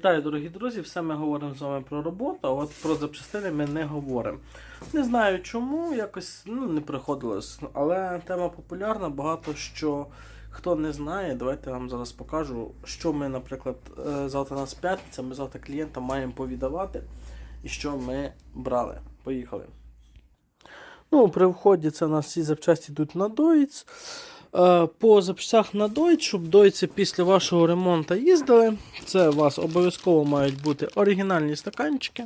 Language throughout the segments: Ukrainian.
Вітаю, дорогі друзі! Все ми говоримо з вами про роботу, а от про запчастини ми не говоримо. Не знаю чому, якось ну, не приходилось, але тема популярна, багато що хто не знає, давайте я вам зараз покажу, що ми, наприклад, е, завтра нас п'ятниця, ми завтра клієнтам маємо повідавати і що ми брали. Поїхали. Ну, при вході це у нас всі запчасті йдуть на доїць. Е, По запчастях на дойць, щоб дойці після вашого ремонту їздили. Це у вас обов'язково мають бути оригінальні стаканчики.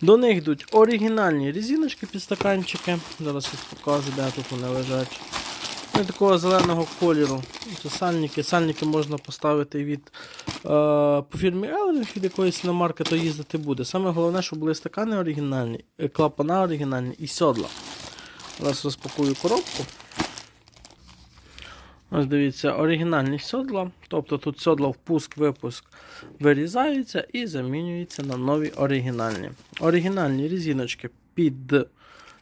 До них йдуть оригінальні резиночки під стаканчики. Зараз я покажу, де тут вони лежать. Вони такого зеленого кольору. Це сальники. Сальники можна поставити від е, по фірмі Elring, від якоїсь іномарки, то їздити буде. Саме головне, щоб були стакани оригінальні, е, клапана оригінальні і сьодла. Зараз розпакую коробку. Ось дивіться, оригінальні сьодла. Тобто тут сьодла впуск-випуск вирізаються і замінюються на нові оригінальні. Оригінальні резиночки під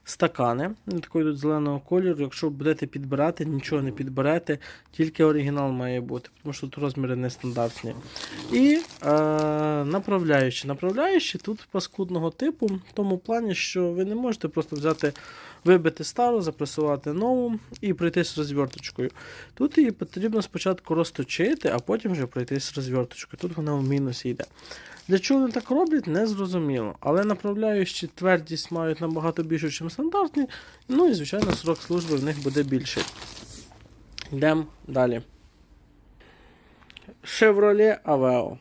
стакани. Вони такої тут зеленого кольору. Якщо будете підбирати, нічого не підберете, тільки оригінал має бути, тому що тут розміри нестандартні. І е, направляючі. Направляючі тут паскудного типу, в тому плані, що ви не можете просто взяти, вибити стару, запресувати нову і пройтись з розверточкою. Тут її потрібно спочатку розточити, а потім вже пройтись з розверточкою. Тут вона в мінусі йде. Для чого вони так роблять, не зрозуміло. Але направляючі твердість мають набагато більшу, ніж стандартні. Ну і, звичайно, срок служби в них буде більший. Йдемо далі. Chevrolet Aveo.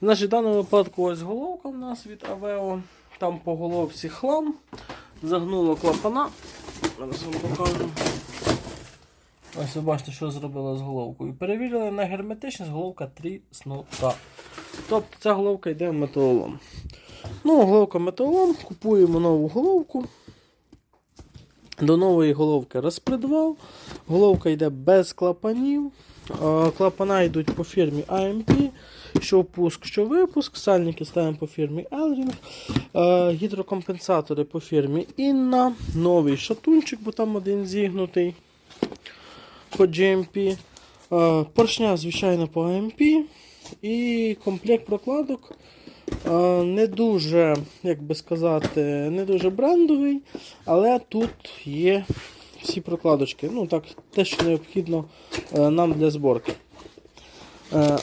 Значить, в даному випадку ось головка в нас від Aveo. Там по головці хлам. Загнуло клапана. Зараз вам покажу. Ось ви бачите, що зробила з головкою. Перевірили на герметичність, головка тріснута. Тобто ця головка йде в металолом. Ну, головка металолом, купуємо нову головку. До нової головки розпредвал. Головка йде без клапанів. Клапана йдуть по фірмі AMP. Що впуск, що випуск. Сальники ставимо по фірмі Elring. Е, Гідрокомпенсатори по фірмі Inna. Новий шатунчик, бо там один зігнутий по GMP. Е, Поршня, звичайно, по AMP. І комплект прокладок е, не дуже, як би сказати, не дуже брендовий, але тут є всі прокладочки. Ну, так, те, що необхідно нам для зборки.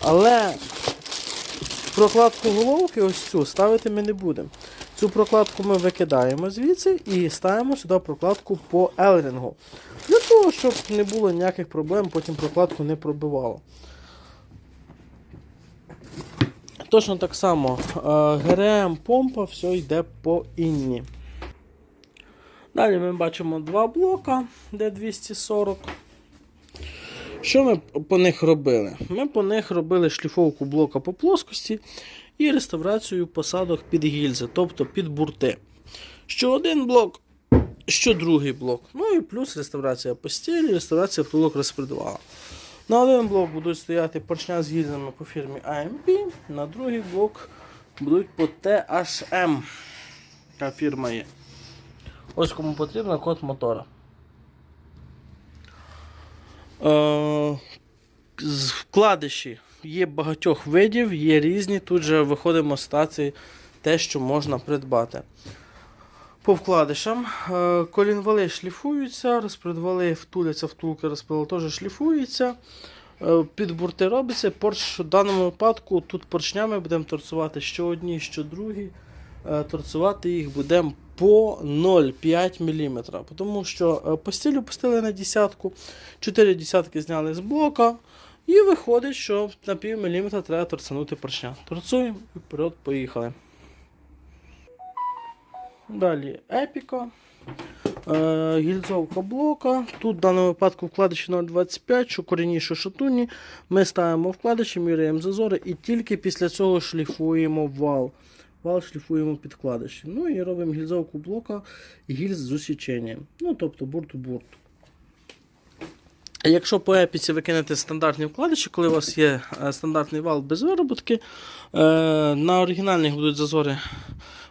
Але прокладку головки ось цю ставити ми не будемо. Цю прокладку ми викидаємо звідси і ставимо сюди прокладку по елрингу. Для того, щоб не було ніяких проблем, потім прокладку не пробивало. Точно так само е, ГРМ, помпа, все йде по інні. Далі ми бачимо два блока D240. Що ми по них робили? Ми по них робили шліфовку блока по плоскості і реставрацію посадок під гільзи, тобто під бурти. Що один блок, що другий блок. Ну і плюс реставрація постелі, реставрація втулок розпредвала. На один блок будуть стояти поршня з гільзами по фірмі AMP, на другий блок будуть по THM. Така фірма є. Ось кому потрібно код мотора. Е, вкладиші є багатьох видів, є різні. Тут же виходимо з стації те, що можна придбати. По вкладишам е, колінвали шліфуються, розпредвали втуляться, втулки розпредвали теж шліфуються. Е, Під бурти робиться. Порш, в даному випадку тут поршнями будемо торцувати що одні, що другі. Е, Торцувати їх будемо по 0,5 мм. Тому що е, постілю пустили на десятку, 4 десятки зняли з блока. І виходить, що на пів міліметра треба торцанути поршня. Торцуємо і вперед поїхали. Далі епіка. Е, гільзовка блока. Тут в даному випадку вкладиші 0,25, що корінніше шатунні. Ми ставимо вкладиші, міряємо зазори і тільки після цього шліфуємо вал. Вал шліфуємо під. Ну і робимо гільзовку блока гільз з усіченням. Ну, тобто бурт у бурт. Якщо по епіці ви кинете стандартні вкладиші, коли у вас є е, стандартний вал без вироботки, е, на оригінальних будуть зазори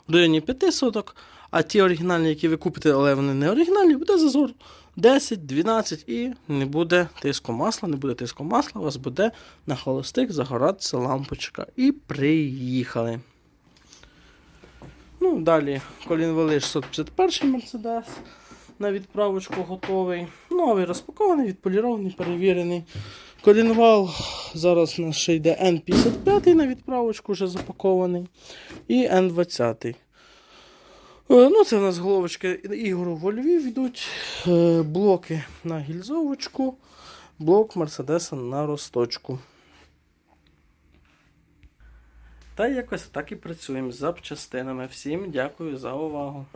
в районі 5 соток, а ті оригінальні, які ви купите, але вони не оригінальні, буде зазор 10, 12 і не буде тиску масла, не буде тиску масла, у вас буде на холостих загоратися лампочка. І приїхали. Ну, далі Колін Велиш 651 Мерседес. На відправочку готовий. Новий розпакований, відполірований, перевірений. Колінвал зараз у нас ще йде N55 на відправочку, вже запакований. І N20. Е, Ну, це у нас головочки ігору во Львів йдуть. Е, Блоки на гільзовочку, блок Мерседеса на росточку. Та якось так і працюємо з запчастинами. Всім дякую за увагу.